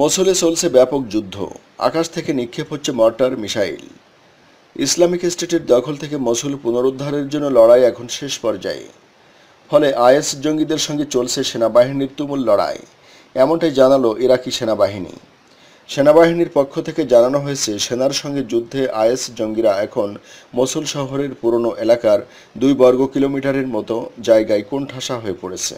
মসুলে চলছে ব্যাপক যুদ্ধ। আকাশ থেকে নিক্ষেপ হচ্ছে মর্টার মিসাইল। ইসলামিক স্টেটের দখল থেকে মসুল পুনরুদ্ধারের জন্য লড়াই এখন শেষ পর্যায়ে। ফলে আইএস জঙ্গিদের সঙ্গে চলছে সেনাবাহিনীর তুমুল লড়াই। এমনটাই জানালো ইরাকি সেনাবাহিনী। সেনাবাহিনীর পক্ষ থেকে জানানো হয়েছে, সেনার সঙ্গে যুদ্ধে আইএস জঙ্গিরা এখন মসুল শহরের পুরনো এলাকার দুই বর্গ কিলোমিটারের মতো জায়গায় কোণঠাসা হয়ে পড়েছে।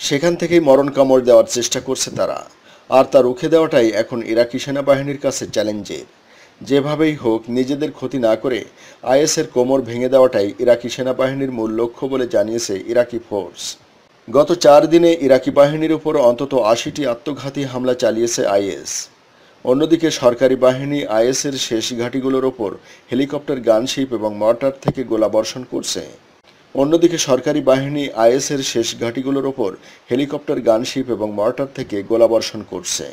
সেখান থেকেই মরণ কামড় দেওয়ার চেষ্টা করছে তারা। আর তা রুখে দেওয়াটাই এখন ইরাকি সেনাবাহিনীর কাছে চ্যালেঞ্জের। যেভাবেই হোক, নিজেদের ক্ষতি না করে আইএসের কোমর ভেঙে দেওয়াটাই ইরাকি সেনাবাহিনীর মূল লক্ষ্য বলে জানিয়েছে ইরাকি ফোর্স। গত চার দিনে ইরাকি বাহিনীর উপর অন্তত আশিটি আত্মঘাতী হামলা চালিয়েছে আইএস। অন্যদিকে সরকারি বাহিনী আইএসের শেষ ঘাঁটিগুলোর ওপর হেলিকপ্টার, গানশিপ এবং মর্টার থেকে গোলাবর্ষণ করছে। অন্যদিকে সরকারি বাহিনী আইএসের শেষ ঘাঁটিগুলোর ওপর হেলিকপ্টার, গানশিপ এবং মর্টার থেকে গোলাবর্ষণ করছে।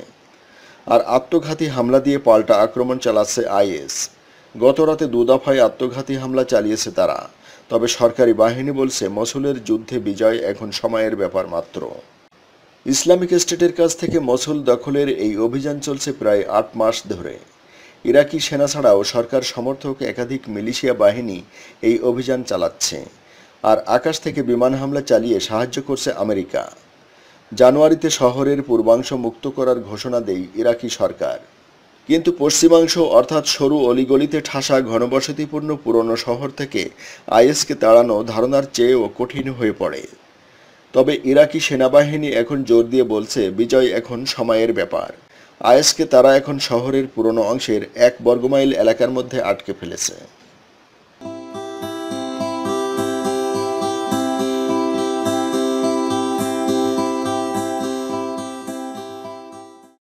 আর আত্মঘাতী হামলা দিয়ে পাল্টা আক্রমণ চালাচ্ছে আইএস। গত রাতে দু দফায় আত্মঘাতী হামলা চালিয়েছে তারা। তবে সরকারি বাহিনী বলছে, মসুলের যুদ্ধে বিজয় এখন সময়ের ব্যাপার মাত্র। ইসলামিক স্টেটের কাছ থেকে মসুল দখলের এই অভিযান চলছে প্রায় আট মাস ধরে। ইরাকি সেনা ছাড়াও সরকার সমর্থক একাধিক মিলিশিয়া বাহিনী এই অভিযান চালাচ্ছে। আর আকাশ থেকে বিমান হামলা চালিয়ে সাহায্য করছে আমেরিকা। জানুয়ারিতে শহরের পূর্বাংশ মুক্ত করার ঘোষণা দেয় ইরাকি সরকার। কিন্তু পশ্চিমাংশ, অর্থাৎ সরু অলিগলিতে ঠাসা ঘনবসতিপূর্ণ পুরনো শহর থেকে আইএসকে তাড়ানো ধারণার চেয়েও কঠিন হয়ে পড়ে। তবে ইরাকি সেনাবাহিনী এখন জোর দিয়ে বলছে, বিজয় এখন সময়ের ব্যাপার। আইএসকে তারা এখন শহরের পুরনো অংশের এক বর্গমাইল এলাকার মধ্যে আটকে ফেলেছে।